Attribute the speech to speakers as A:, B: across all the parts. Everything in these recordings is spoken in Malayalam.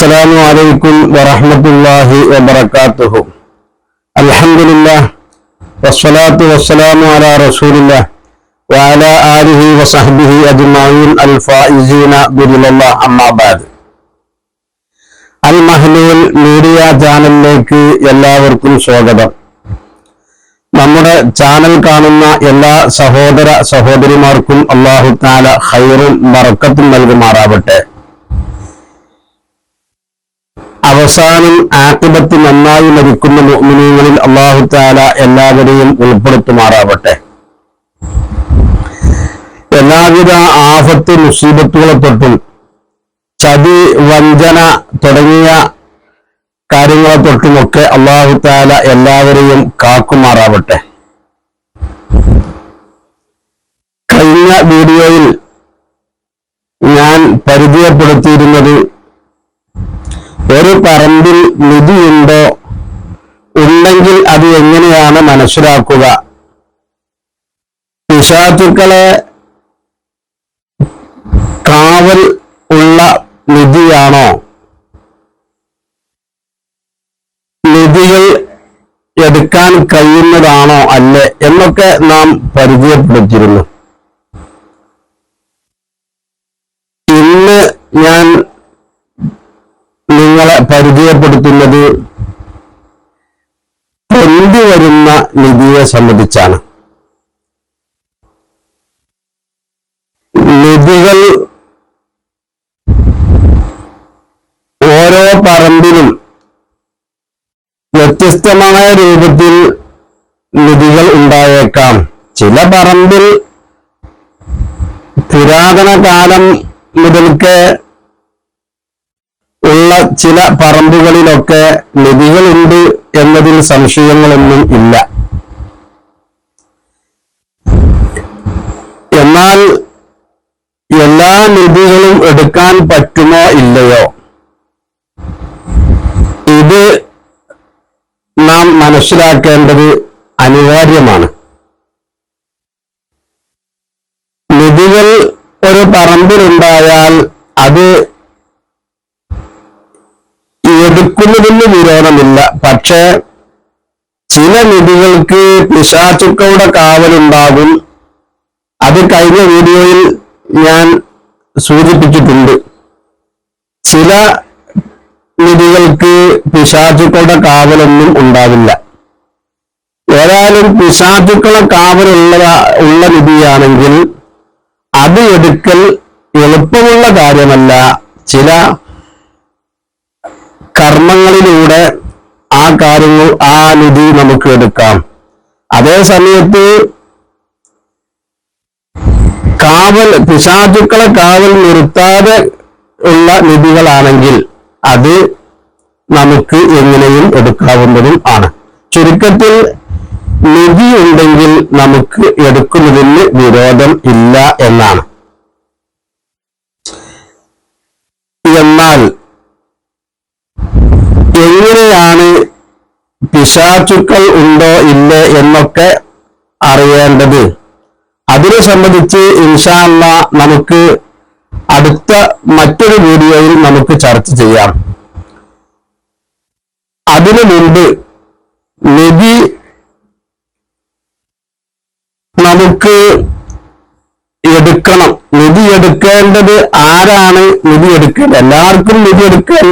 A: السلام عليكم ورحمة الله وبركاته الحمد لله والصلاة والسلام على رسول الله وعلى آله وصحبه أجمعين الفائزين برضا الله أما بعد അൽ മഹ്ലൂൽ മീഡിയ ചാനലിലേക്ക് എല്ലാവർക്കും സ്വാഗതം നമ്മുടെ ചാനൽ കാണുന്ന എല്ലാ സഹോദര സഹോദരിമാർക്കും അള്ളാഹു താല ഹൈറും ബറക്കത്തും നൽകുമാറാവട്ടെ അവസാനം ആക്കിബത്ത് നന്നായി മരിക്കുന്ന മോമിനിയങ്ങളിൽ അള്ളാഹു താല എല്ലാവരെയും ഉൾപ്പെടുത്തുമാറാവട്ടെ. എല്ലാവിധ ആഫത്ത് മുസീബത്തുകളെ തൊട്ടും ചതി വഞ്ചന തുടങ്ങിയ കാര്യങ്ങളെ തൊട്ടുമൊക്കെ അള്ളാഹു താല എല്ലാവരെയും കാക്കുമാറാവട്ടെ. കഴിഞ്ഞ വീഡിയോയിൽ ഞാൻ പരിചയപ്പെടുത്തിയിരുന്നത് ഒരു പറമ്പിൽ നിധിയുണ്ടോ? ഉണ്ടെങ്കിൽ അത് എങ്ങനെയാണ് മനസ്സിലാക്കുക? പിശാചുക്കളെ കാവൽ ഉള്ള നിധിയാണോ? നിധികൾ എടുക്കാൻ കഴിയുന്നതാണോ അല്ലേ എന്നൊക്കെ നാം പരിചയപ്പെടുത്തിയിരുന്നു ഇന്ന് ഞാൻ നിങ്ങളെ പരിചയപ്പെടുത്തുന്നത് പൊന്തി വരുന്ന നിധിയെ സംബന്ധിച്ചാണ്. നിധികൾ ഓരോ പറമ്പിലും വ്യത്യസ്തമായ രൂപത്തിൽ നിധികൾ ഉണ്ടായേക്കാം. ചില പറമ്പിൽ പുരാതന കാലം മുതൽക്ക് ഉള്ള ചില പറമ്പുകളിലൊക്കെ നദികളുണ്ട് എന്നതിൽ സംശയങ്ങളൊന്നും ഇല്ല. എന്നാൽ എല്ലാ നദികളും എടുക്കാൻ പറ്റുമോ ഇല്ലയോ? ഇത് നാം മനസ്സിലാക്കേണ്ടത് അനിവാര്യമാണ്. നദികൾ ഒരു പറമ്പിലുണ്ടായാൽ അത് എടുക്കുന്നതിന് വിരോധമില്ല. പക്ഷേ ചില നിധികൾക്ക് പിശാചുക്കളുടെ കാവലുണ്ടാകും. അത് കഴിഞ്ഞ വീഡിയോയിൽ ഞാൻ സൂചിപ്പിച്ചിട്ടുണ്ട്. ചില നിധികൾക്ക് പിശാചുക്കളുടെ കാവലൊന്നും ഉണ്ടാവില്ല. ഏതായാലും പിശാചുക്കളെ കാവലുള്ള ഉള്ള നിധിയാണെങ്കിൽ അത് എടുക്കൽ എളുപ്പമുള്ള കാര്യമല്ല. ചില കർമ്മങ്ങളിലൂടെ ആ കാര്യങ്ങൾ ആ നിധി നമുക്ക് എടുക്കാം. അതേ സമയത്ത് കാവൽ പിശാചുക്കളെ കാവൽ നിർത്താതെ ഉള്ള നിധികളാണെങ്കിൽ അത് നമുക്ക് എങ്ങനെയും എടുക്കാവുന്നതും ആണ്. ചുരുക്കത്തിൽ നിധി ഉണ്ടെങ്കിൽ നമുക്ക് എടുക്കുന്നതിന് വിരോധം ഇല്ല എന്നാണ്. എന്നാൽ എങ്ങനെയാണ് പിശാചുക്കൾ ഉണ്ടോ ഇല്ലേ എന്നൊക്കെ അറിയേണ്ടത്. അതിനെ സംബന്ധിച്ച് ഇൻഷാല്ല നമുക്ക് അടുത്ത മറ്റൊരു വീഡിയോയിൽ നമുക്ക് ചർച്ച ചെയ്യാം. അതിനു മുൻപ് നിധി നമുക്ക് എടുക്കണം. നിധി എടുക്കേണ്ടത് ആരാണ്? നിധി എടുക്കേണ്ടത് എല്ലാവർക്കും നിധി എടുക്കാൻ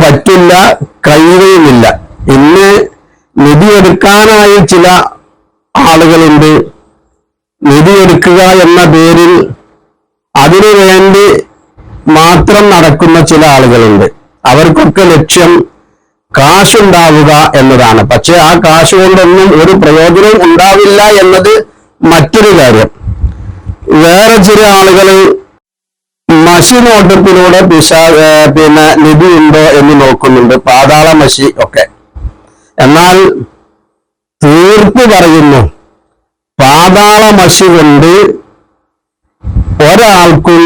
A: പറ്റില്ല കഴിയുകയുമില്ല. ഇന്ന് നിധി എടുക്കാനായി ചില ആളുകളുണ്ട്. നിധി എടുക്കുക എന്ന പേരിൽ അതിനു വേണ്ടി മാത്രം നടക്കുന്ന ചില ആളുകളുണ്ട്. അവർക്കൊക്കെ ലക്ഷ്യം കാശുണ്ടാവുക എന്നതാണ്. പക്ഷെ ആ കാശ് കൊണ്ടൊന്നും ഒരു പ്രയോജനവും ഉണ്ടാവില്ല എന്നത് മറ്റൊരു കാര്യം. വേറെ ചില ആളുകൾ മഷി നോട്ടത്തിലൂടെ പിശാ പിന്നെ നിധി ഉണ്ടോ എന്ന് നോക്കുന്നുണ്ട്. പാതാള മഷി ഒക്കെ. എന്നാൽ തീർപ്പ് പറയുന്നു. പാതാള മഷി കൊണ്ട് ഒരാൾക്കും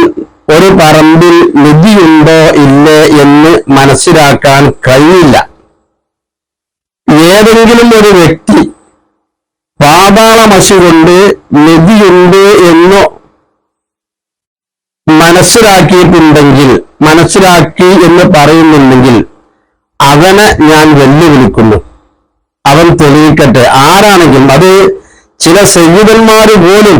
A: ഒരു പറമ്പിൽ നിധിയുണ്ടോ ഇല്ലേ എന്ന് മനസ്സിലാക്കാൻ കഴിയില്ല ഏതെങ്കിലും ഒരു വ്യക്തി പാതാള മഷി കൊണ്ട് നിധിയുണ്ട് എന്നോ മനസ്സിലാക്കിയിട്ടുണ്ടെങ്കിൽ മനസ്സിലാക്കി എന്ന് പറയുന്നുണ്ടെങ്കിൽ അവനെ ഞാൻ വെല്ലുവിളിക്കുന്നു. അവൻ തെളിയിക്കട്ടെ. ആരാണെങ്കിലും അത് ചില സയ്യിദന്മാർ പോലും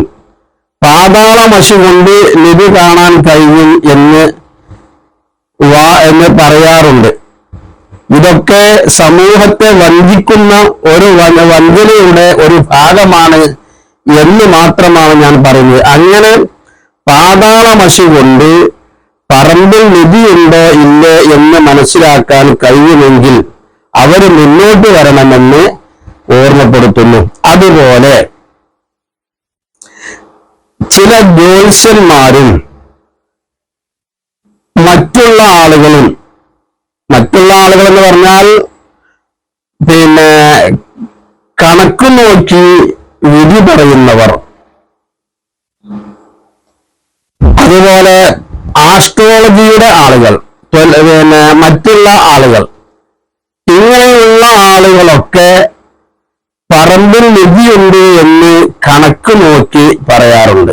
A: പാതാളമശി കൊണ്ട് നിധി കാണാൻ കഴിയും എന്ന് വാ എന്ന് പറയാറുണ്ട്. ഇതൊക്കെ സമൂഹത്തെ വഞ്ചിക്കുന്ന ഒരു വഞ്ചനയുടെ ഒരു ഭാഗമാണ് എന്ന് മാത്രമാണ് ഞാൻ പറയുന്നത്. അങ്ങനെ പാതാളമശി കൊണ്ട് പറമ്പിൽ നിധിയുണ്ടോ ഇല്ലേ എന്ന് മനസ്സിലാക്കാൻ കഴിയുമെങ്കിൽ അവർ മുന്നോട്ട് വരണമെന്ന് ഓർമ്മപ്പെടുത്തുന്നു. അതുപോലെ ചില ജ്യോത്സ്യന്മാരും മറ്റുള്ള ആളുകളും മറ്റുള്ള ആളുകൾ എന്ന് പറഞ്ഞാൽ പിന്നെ കണക്ക് നോക്കി വിധി പറയുന്നവർ അതുപോലെ ആസ്ട്രോളജിയുടെ ആളുകൾ പിന്നെ മറ്റുള്ള ആളുകൾ. ഇങ്ങനെയുള്ള ആളുകളൊക്കെ പറമ്പിൽ നിധിയുണ്ട് എന്ന് കണക്ക് നോക്കി പറയാറുണ്ട്.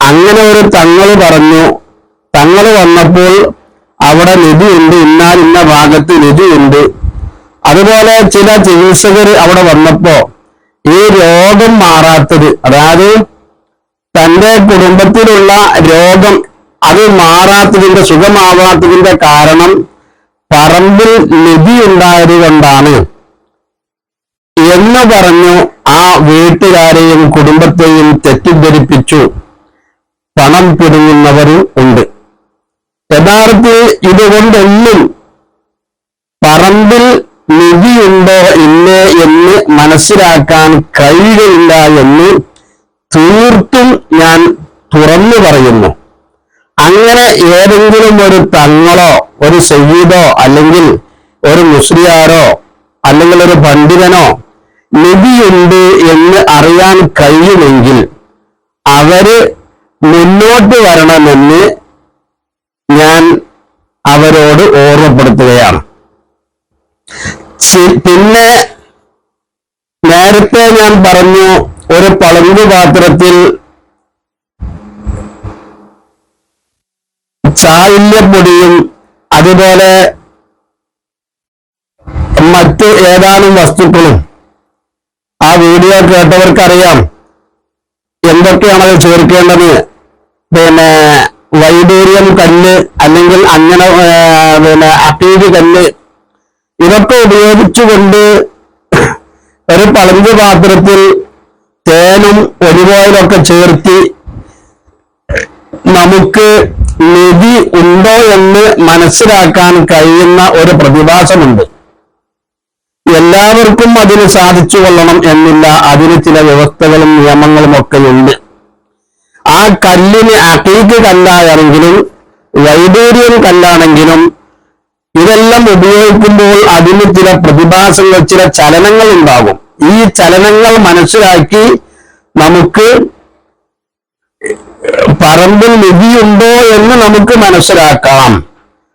A: അങ്ങനെ ഒരു തങ്ങൾ പറഞ്ഞു തങ്ങൾ വന്നപ്പോൾ അവിടെ നിധിയുണ്ട് ഇന്നാൽ ഇന്ന ഭാഗത്ത് നിധിയുണ്ട്. അതുപോലെ ചില ചികിത്സകർ അവിടെ വന്നപ്പോ ഈ രോഗം മാറാത്തത് അതായത് തന്റെ കുടുംബത്തിലുള്ള രോഗം അത് മാറാത്തതിന്റെ സുഖമാവാത്തതിന്റെ കാരണം പറമ്പിൽ നിധി ഉണ്ടായത് കൊണ്ടാണ്. എന്ന് പറഞ്ഞു ആ വീട്ടുകാരെയും കുടുംബത്തെയും തെറ്റിദ്ധരിപ്പിച്ചു. പണം പിടുങ്ങുന്നവരും ഉണ്ട്. യഥാർത്ഥത്തിൽ ഇതുകൊണ്ടൊന്നും പറമ്പിൽ നിധിയുണ്ടോ ഇല്ലേ എന്ന് മനസ്സിലാക്കാൻ കഴിയുകയില്ല എന്ന് തീർത്തും ഞാൻ തുറന്നു പറയുന്നു. അങ്ങനെ ഏതെങ്കിലും ഒരു തങ്ങളോ ഒരു സയ്യിദോ അല്ലെങ്കിൽ ഒരു മുസ്ലിയാരോ അല്ലെങ്കിൽ ഒരു പണ്ഡിതനോ നിധിയുണ്ട് എന്ന് അറിയാൻ കഴിയുമെങ്കിൽ അവർ മുന്നോട്ട് വരണമെന്ന് ഞാൻ അവരോട് ഓർമ്മപ്പെടുത്തുകയാണ്. പിന്നെ നേരത്തെ ഞാൻ പറഞ്ഞു ഒരു പളങ്കു പാത്രത്തിൽ ചായല്യപ്പൊടിയും അതുപോലെ മറ്റ് ഏതാനും വസ്തുക്കളും. ആ വീഡിയോ കേട്ടവർക്കറിയാം എന്തൊക്കെയാണ് അത് ചേർക്കേണ്ടത്. പിന്നെ വൈഡൂര്യം കല്ല് അല്ലെങ്കിൽ അങ്ങനെ പിന്നെ അപ്പീഡ് കല്ല്. ഇതൊക്കെ ഉപയോഗിച്ചുകൊണ്ട് ഒരു പളങ്ക് പാത്രത്തിൽ തേനും ഒരുപോലൊക്കെ ചേർത്തി നമുക്ക് നിധി ഉണ്ടോ എന്ന് മനസ്സിലാക്കാൻ കഴിയുന്ന ഒരു പ്രതിഭാസമുണ്ട്. എല്ലാവർക്കും അതിന് സാധിച്ചു കൊള്ളണം എന്നില്ല. അതിന് ചില വ്യവസ്ഥകളും നിയമങ്ങളും ഒക്കെ ഉണ്ട്. ആ കല്ലിന് അക്കീക്ക് കല്ലായാണെങ്കിലും വൈദൂര്യം കല്ലാണെങ്കിലും ഇതെല്ലാം ഉപയോഗിക്കുമ്പോൾ അതിന് ചില പ്രതിഭാസങ്ങൾ ചില ചലനങ്ങൾ ഉണ്ടാകും. ഈ ചലനങ്ങൾ മനസ്സിലാക്കി നമുക്ക് പറമ്പിൽ നിധിയുണ്ടോ എന്ന് നമുക്ക് മനസ്സിലാക്കാം.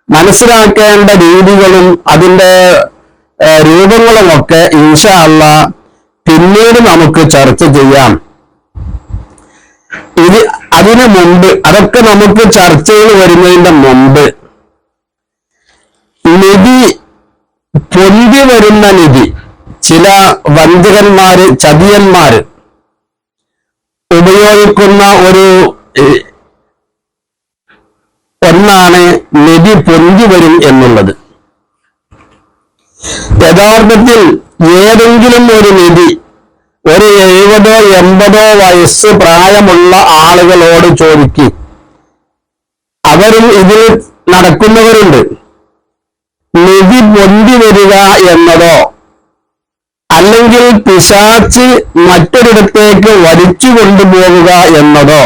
A: മനസ്സിലാക്കേണ്ട രീതികളും അതിന്റെ രൂപങ്ങളും രൂപങ്ങളുമൊക്കെ ഇൻഷാ അല്ല പിന്നീട് നമുക്ക് ചർച്ച ചെയ്യാം. ഇത് അതിനു മുമ്പ് അതൊക്കെ നമുക്ക് ചർച്ചയിൽ വരുന്നതിന്റെ മുമ്പ് നിധി പൊന്തി വരുന്ന നിധി ചില വഞ്ചകന്മാര് ചതിയന്മാര് ഉപയോഗിക്കുന്ന ഒരു ഒന്നാണ് നിധി പൊന്തി വരും എന്നുള്ളത്. യഥാർത്ഥത്തിൽ ഏതെങ്കിലും ഒരു നിധി ഒരു എഴുപതോ എൺപതോ വയസ്സ് പ്രായമുള്ള ആളുകളോട് ചോദിക്കും. അവരും ഇതിൽ നടക്കുന്നവരുണ്ട്. നിധി പൊന്തി വരിക എന്നതോ അല്ലെങ്കിൽ പിശാച്ച് മറ്റൊരിടത്തേക്ക് വലിച്ചു കൊണ്ടുപോവുക എന്നതോ?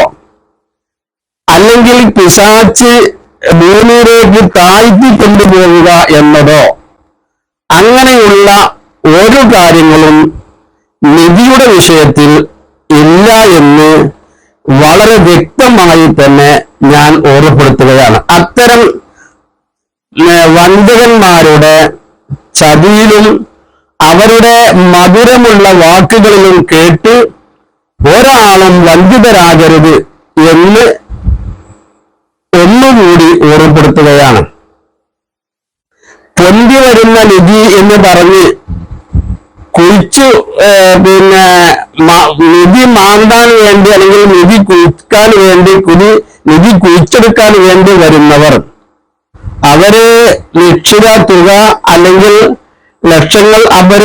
A: അല്ലെങ്കിൽ പിശാച്ച് ഭൂമിയിലേക്ക് താഴ്ത്തി കൊണ്ടുപോവുക എന്നതോ? അങ്ങനെയുള്ള ഓരോ കാര്യങ്ങളും നിധിയുടെ വിഷയത്തിൽ ഇല്ല എന്ന് വളരെ വ്യക്തമായി തന്നെ ഞാൻ ഓർമ്മപ്പെടുത്തുകയാണ്. അത്തരം വന്ദകന്മാരുടെ ചതിയിലും അവരുടെ മധുരമുള്ള വാക്കുകളിലും കേട്ട് ഒരാളും വഞ്ചിതരാകരുത് എന്ന് ഒന്നുകൂടി ഓർമ്മപ്പെടുത്തുകയാണ്. പൊന്തി വരുന്ന നിധി എന്ന് പറഞ്ഞ് കുഴിച്ചു പിന്നെ നിധി മാന്താൻ വേണ്ടി അല്ലെങ്കിൽ നിധി കുഴിക്കാൻ വേണ്ടി കുതി നിധി കുഴിച്ചെടുക്കാൻ വേണ്ടി വരുന്നവർ. അവർ നിശ്ചിത തുക അല്ലെങ്കിൽ ലക്ഷങ്ങൾ അവർ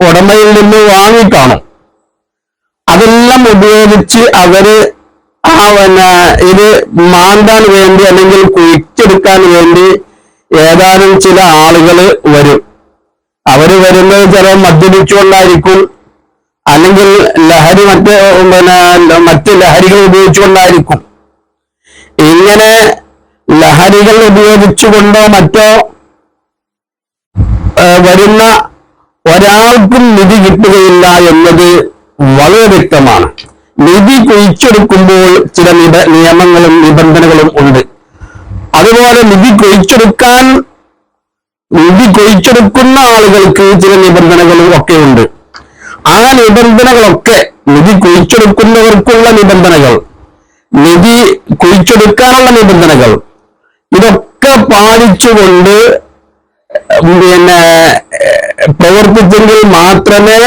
A: ഉടമയിൽ നിന്ന് വാങ്ങിക്കാണും. അതെല്ലാം ഉപയോഗിച്ച് അവർ ആ പിന്നെ ഇത് മാന്താൻ വേണ്ടി അല്ലെങ്കിൽ കുഴിച്ചെടുക്കാൻ വേണ്ടി ഏതാനും ചില ആളുകൾ വരും. അവർ വരുന്നത് ചില മദ്യപിച്ചുകൊണ്ടായിരിക്കും. അല്ലെങ്കിൽ ലഹരി മറ്റ് പിന്നെ മറ്റ് ലഹരികൾ ഉപയോഗിച്ചുകൊണ്ടായിരിക്കും. ഇങ്ങനെ ലഹരികൾ ഉപയോഗിച്ചുകൊണ്ടോ മറ്റോ വരുന്ന ഒരാൾക്കും നിധി കിട്ടുകയില്ല എന്നത് വളരെ വ്യക്തമാണ്. നിധി കുഴിച്ചെടുക്കുമ്പോൾ ചില നിയമങ്ങളും നിബന്ധനകളും ഉണ്ട്. അതുപോലെ നിധി കുഴിച്ചെടുക്കാൻ നിധി കുഴിച്ചെടുക്കുന്ന ആളുകൾക്ക് ചില നിബന്ധനകളും ഒക്കെ ഉണ്ട്. ആ നിബന്ധനകളൊക്കെ നിധി കുഴിച്ചെടുക്കുന്നവർക്കുള്ള നിബന്ധനകൾ നിധി കുഴിച്ചെടുക്കാനുള്ള നിബന്ധനകൾ ഇതൊക്കെ പാലിച്ചുകൊണ്ട് പിന്നെ പ്രവർത്തിച്ചെങ്കിൽ മാത്രമേ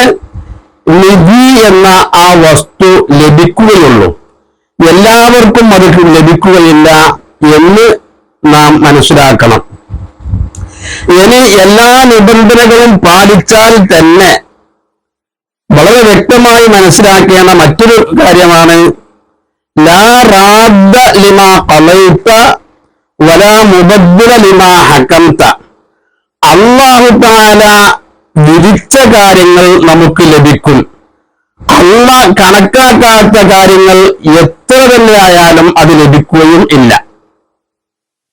A: നിധി എന്ന ആ വസ്തു ലഭിക്കുകയുള്ളൂ. എല്ലാവർക്കും അത് ലഭിക്കുകയില്ല എന്ന് നാം മനസ്സിലാക്കണം. ഇനി എല്ലാ നിബന്ധനകളും പാലിച്ചാൽ തന്നെ വളരെ വ്യക്തമായി മനസ്സിലാക്കേണ്ട മറ്റൊരു കാര്യമാണ് ലാ റാദ്ദ ലിമാ ഖലൈത വലാ മുബദ്ദില ലിമാ ഹക്കംത അള്ളാഹു താല വിധിച്ച കാര്യങ്ങൾ നമുക്ക് ലഭിക്കും. അള്ള കണക്കാക്കാത്ത കാര്യങ്ങൾ എത്ര തന്നെ ആയാലും അത് ലഭിക്കുകയും ഇല്ല.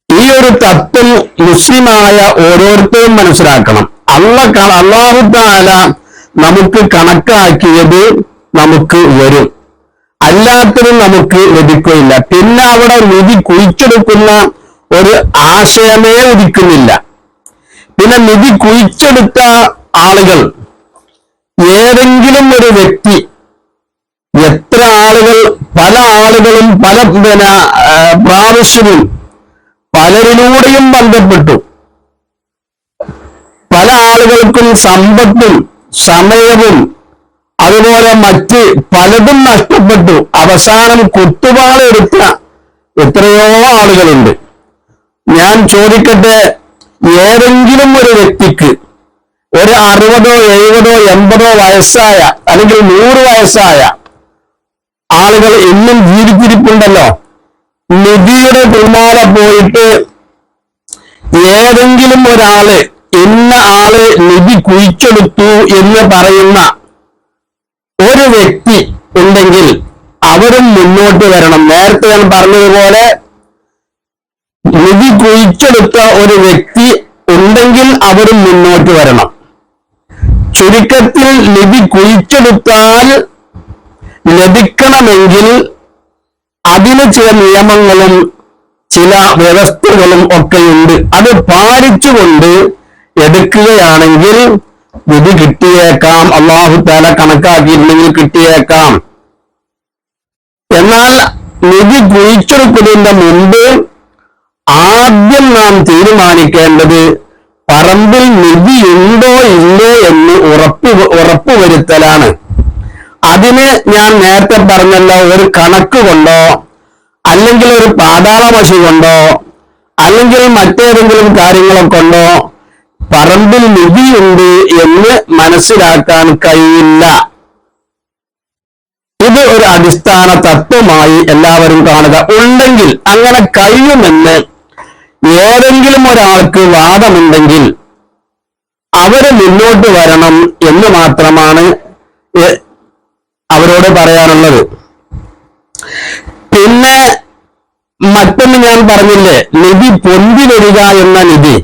A: ഈ ഒരു തത്വം മുസ്ലിമായ ഓരോരുത്തരും മനസ്സിലാക്കണം. അള്ള അള്ളാഹു താല നമുക്ക് കണക്കാക്കിയത് നമുക്ക് വരും. അല്ലാത്തതും നമുക്ക് ലഭിക്കുകയില്ല. പിന്നെ അവിടെ നിധി കുഴിച്ചെടുക്കുന്ന ഒരു ആശയമേ ഉദിക്കുന്നില്ല. പിന്നെ നിധി കുഴിച്ചെടുത്ത ആളുകൾ ഏതെങ്കിലും ഒരു വ്യക്തി എത്ര ആളുകൾ പല ആളുകളും പല പിന്നെ പ്രാവശ്യവും പലരിലൂടെയും ബന്ധപ്പെട്ടു. പല ആളുകൾക്കും സമ്പത്തും സമയവും അതുപോലെ മറ്റ് പലതും നഷ്ടപ്പെട്ടു. അവസാനം കുത്തുപാളെടുത്ത എത്രയോ ആളുകളുണ്ട്. ഞാൻ ചോദിക്കട്ടെ ഏതെങ്കിലും ഒരു വ്യക്തിക്ക് ഒരു അറുപതോ എഴുപതോ എൺപതോ വയസ്സായ അല്ലെങ്കിൽ നൂറ് വയസ്സായ ആളുകൾ എന്നും ജീവിച്ചിരിപ്പുണ്ടല്ലോ. നിധിയുടെ പിന്നാലെ പോയിട്ട് ഏതെങ്കിലും ഒരാൾ ഇന്ന ആൾ നിധി കുഴിച്ചെടുത്തു എന്ന് പറയുന്ന ഒരു വ്യക്തി ഉണ്ടെങ്കിൽ അവരും മുന്നോട്ട് വരണം. നേരത്തെ ഞാൻ പറഞ്ഞതുപോലെ നിധി കുഴിച്ചെടുത്ത ഒരു വ്യക്തി ഉണ്ടെങ്കിൽ അവരും മുന്നോട്ട് വരണം. ചുരുക്കത്തിൽ നിധി കുഴിച്ചെടുത്താൽ ലഭിക്കണമെങ്കിൽ അതിന് ചില നിയമങ്ങളും ചില വ്യവസ്ഥകളും ഒക്കെയുണ്ട്. അത് പാലിച്ചുകൊണ്ട് എടുക്കുകയാണെങ്കിൽ വിധി കിട്ടിയേക്കാം. അള്ളാഹു താല കണക്കാക്കിയിരുന്നെങ്കിൽ കിട്ടിയേക്കാം. എന്നാൽ നിധി കുഴിച്ചെടുക്കുന്നതിന്റെ മുമ്പ് ആദ്യം നാം തീരുമാനിക്കേണ്ടത് പറമ്പിൽ നിധിയുണ്ടോ ഇല്ലേ എന്ന് ഉറപ്പ് ഉറപ്പുവരുത്തലാണ്. അതിന് ഞാൻ നേരത്തെ പറഞ്ഞല്ലോ ഒരു കണക്ക് കൊണ്ടോ അല്ലെങ്കിൽ ഒരു പാതാളമശി കൊണ്ടോ അല്ലെങ്കിൽ മറ്റേതെങ്കിലും കാര്യങ്ങളെ കൊണ്ടോ പറമ്പിൽ നിധിയുണ്ട് എന്ന് മനസ്സിലാക്കാൻ കഴിയില്ല. ഇത് ഒരു അടിസ്ഥാന തത്വമായി എല്ലാവരും കാണുക. ഉണ്ടെങ്കിൽ അങ്ങനെ കഴിയുമെന്ന് ഏതെങ്കിലും ഒരാൾക്ക് വാദമുണ്ടെങ്കിൽ അവർ മുന്നോട്ട് വരണം എന്ന് മാത്രമാണ് അവരോട് പറയാനുള്ളത്. പിന്നെ മറ്റൊന്ന് ഞാൻ പറഞ്ഞില്ലേ നിധി പൊന്തി വരിക എന്ന നിധി.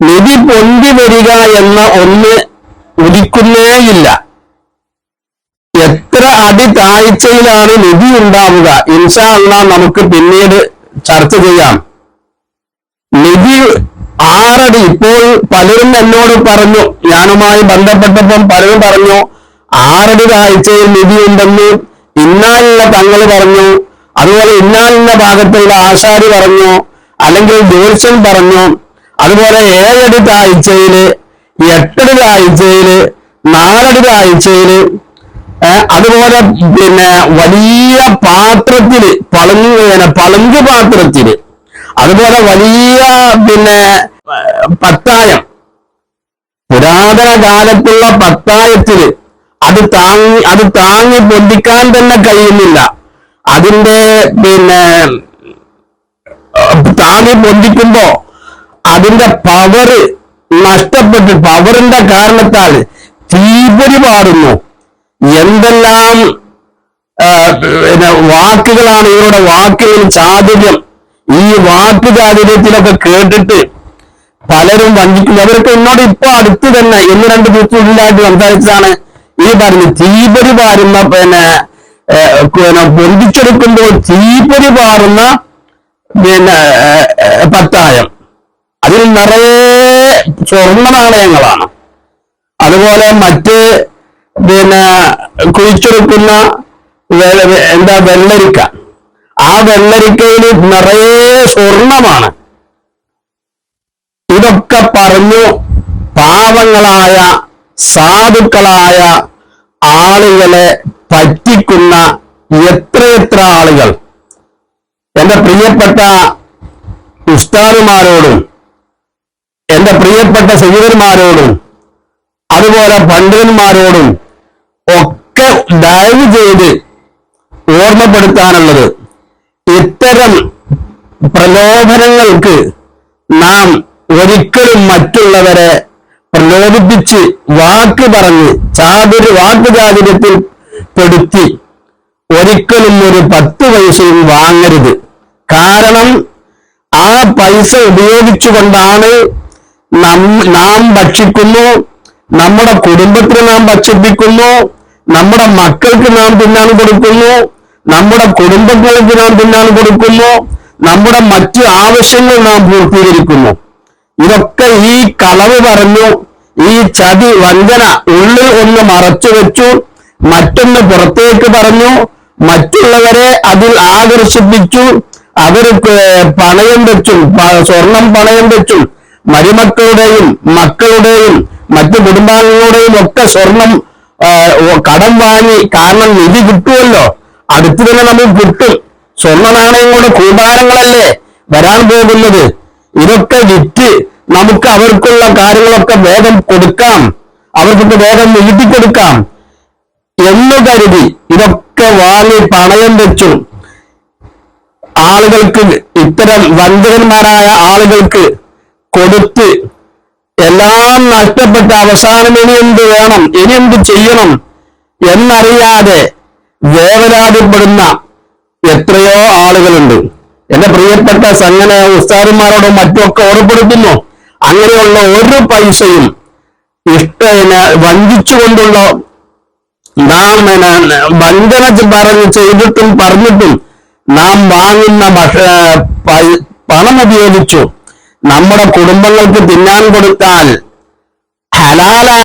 A: നിധി പൊന്തി വരിക എന്ന ഒന്ന് ഉദിക്കുന്നേയില്ല എത്ര അടി താഴ്ചയിലാണ് നിധി ഉണ്ടാവുക? ഇൻഷാ അള്ളാ നമുക്ക് പിന്നീട് ചർച്ച ചെയ്യാം. ആറടി. ഇപ്പോൾ പലരും എന്നോട് പറഞ്ഞു ഞാനുമായി ബന്ധപ്പെട്ടപ്പം പലരും പറഞ്ഞു ആറടി കാഴ്ചയിൽ നിധി ഉണ്ടെന്ന് ഇന്നാലുള്ള തങ്ങൾ പറഞ്ഞു അതുപോലെ ഇന്നാലുള്ള ഭാഗത്തുള്ള ആശാരി പറഞ്ഞു അല്ലെങ്കിൽ ജ്യോത്സ്യൻ പറഞ്ഞു അതുപോലെ ഏഴടി കാഴ്ചയിൽ എട്ടടി കാഴ്ചയിൽ നാലടി കാഴ്ചയിൽ അതുപോലെ പിന്നെ വലിയ പാത്രത്തിൽ പളങ്ക് പളങ്ക് പാത്രത്തിൽ അതുപോലെ വലിയ പിന്നെ പത്തായം. പുരാതന കാലത്തുള്ള പത്തായത്തിൽ അത് താങ്ങി അത് താങ്ങി പൊന്തിക്കാൻ തന്നെ കഴിയുന്നില്ല. അതിന്റെ പിന്നെ താങ്ങി പൊന്തിക്കുമ്പോ അതിന്റെ പവർ നഷ്ടപ്പെട്ടു. പവറിന്റെ കാരണത്താൽ തീപൊരി പാടുന്നു. എന്തെല്ലാം പിന്നെ വാക്കുകളാണ് ഇവരുടെ വാക്കുകളിൽ ചാതുര്യം. ഈ വാക്ക് ചാതുര്യത്തിലൊക്കെ കേട്ടിട്ട് പലരും വഞ്ചിക്കുന്നു. അവരൊക്കെ എന്നോട് ഇപ്പൊ അടുത്ത് തന്നെ ഇന്ന് രണ്ട് ദിവസത്തിനുള്ളിലായിട്ട് സംസാരിച്ചതാണ്. ഈ പറഞ്ഞു തീപൊരി പാരുന്ന പിന്നെ പൊന്തിച്ചെടുക്കുമ്പോൾ തീപൊരി പാറുന്ന പിന്നെ പത്തായം. അതിൽ നിറയെ സ്വർണ നാണയങ്ങളാണ്. അതുപോലെ മറ്റ് പിന്നെ കുഴിച്ചെടുക്കുന്ന എന്താ വെള്ളരിക്ക. ആ വെള്ളരിക്കയിൽ നിറയെ സ്വർണമാണ്. ഇതൊക്കെ പറഞ്ഞു പാവങ്ങളായ സാധുക്കളായ ആളുകളെ പറ്റിക്കുന്ന എത്രയെത്ര ആളുകൾ. എന്റെ പ്രിയപ്പെട്ട ഉസ്താദുമാരോടും എന്റെ പ്രിയപ്പെട്ട സഹോദരന്മാരോടും അതുപോലെ പണ്ഡിതന്മാരോടും ഒക്കെ ദയവ് ചെയ്ത് ഓർമ്മപ്പെടുത്താനുള്ളത് ഇത്തരം പ്രലോഭനങ്ങൾക്ക് നാം ഒരിക്കലും മറ്റുള്ളവരെ പ്രലോഭിപ്പിച്ച് വാക്ക് പറഞ്ഞ് ചാതുര് വാക്ക് ചാതുര്യത്തിൽ പെടുത്തി ഒരിക്കലും ഒരു പത്ത് പൈസയും വാങ്ങരുത്. കാരണം ആ പൈസ ഉപയോഗിച്ചുകൊണ്ടാണ് നം- നാം ഭക്ഷിക്കുന്നു നമ്മുടെ കുടുംബത്തിന് നാം ഭക്ഷിപ്പിക്കുന്നു നമ്മുടെ മക്കൾക്ക് നാം തിന്നാൻ കൊടുക്കുന്നു നമ്മുടെ കുടുംബങ്ങൾക്ക് നാം തിന്നാൻ കൊടുക്കുന്നു. നമ്മുടെ മറ്റു ആവശ്യങ്ങൾ നാം പൂർത്തീകരിക്കുന്നു. ഇതൊക്കെ ഈ കളവ് പറഞ്ഞു ഈ ചതി വഞ്ചന ഉള്ളിൽ ഒന്ന് മറച്ചു വെച്ചു. മറ്റൊന്ന് പുറത്തേക്ക് പറഞ്ഞു. മറ്റുള്ളവരെ അതിൽ ആകർഷിപ്പിച്ചു. അവർക്ക് പണയം വെച്ചും. സ്വർണം പണയം വെച്ചും. മരുമക്കളുടെയും മക്കളുടെയും മറ്റു കുടുംബാംഗങ്ങളുടെയും ഒക്കെ സ്വർണം കടം വാങ്ങി. കാരണം നിധി കിട്ടുമല്ലോ അടുത്ത് തന്നെ നമുക്ക് കിട്ടും സ്വർണ നാണയങ്ങളുടെ കൂടാരങ്ങളല്ലേ വരാൻ പോകുന്നത്? ഇതൊക്കെ വിറ്റ് നമുക്ക് അവർക്കുള്ള കാര്യങ്ങളൊക്കെ വേഗം കൊടുക്കാം. അവർക്കൊക്കെ വേഗം നീട്ടി കൊടുക്കാം. എന്ന് കരുതി ഇതൊക്കെ വാങ്ങി പണയം വെച്ചു. ആളുകൾക്ക് ഇത്തരം വഞ്ചകന്മാരായ ആളുകൾക്ക് കൊടുത്ത് എല്ലാം നഷ്ടപ്പെട്ട അവസാനം ഇനി എന്ത് വേണം? ഇനി എന്ത് ചെയ്യണം? എന്നറിയാതെ വേവലാതിപ്പെടുന്ന എത്രയോ ആളുകളുണ്ട്. എന്റെ പ്രിയപ്പെട്ട സംഘന ഉസ്താരന്മാരോടും മറ്റുമൊക്കെ ഓർപ്പെടുത്തുന്നു അങ്ങനെയുള്ള ഒരു പൈസയും ഇഷ്ട വഞ്ചിച്ചുകൊണ്ടുള്ള നാം വഞ്ചന പറഞ്ഞ് ചെയ്തിട്ടും പറഞ്ഞിട്ടും നാം വാങ്ങുന്ന പണം ഉപയോഗിച്ചു. നമ്മുടെ കുടുംബങ്ങൾക്ക് തിന്നാൻ കൊടുത്താൽ ഹലാലായ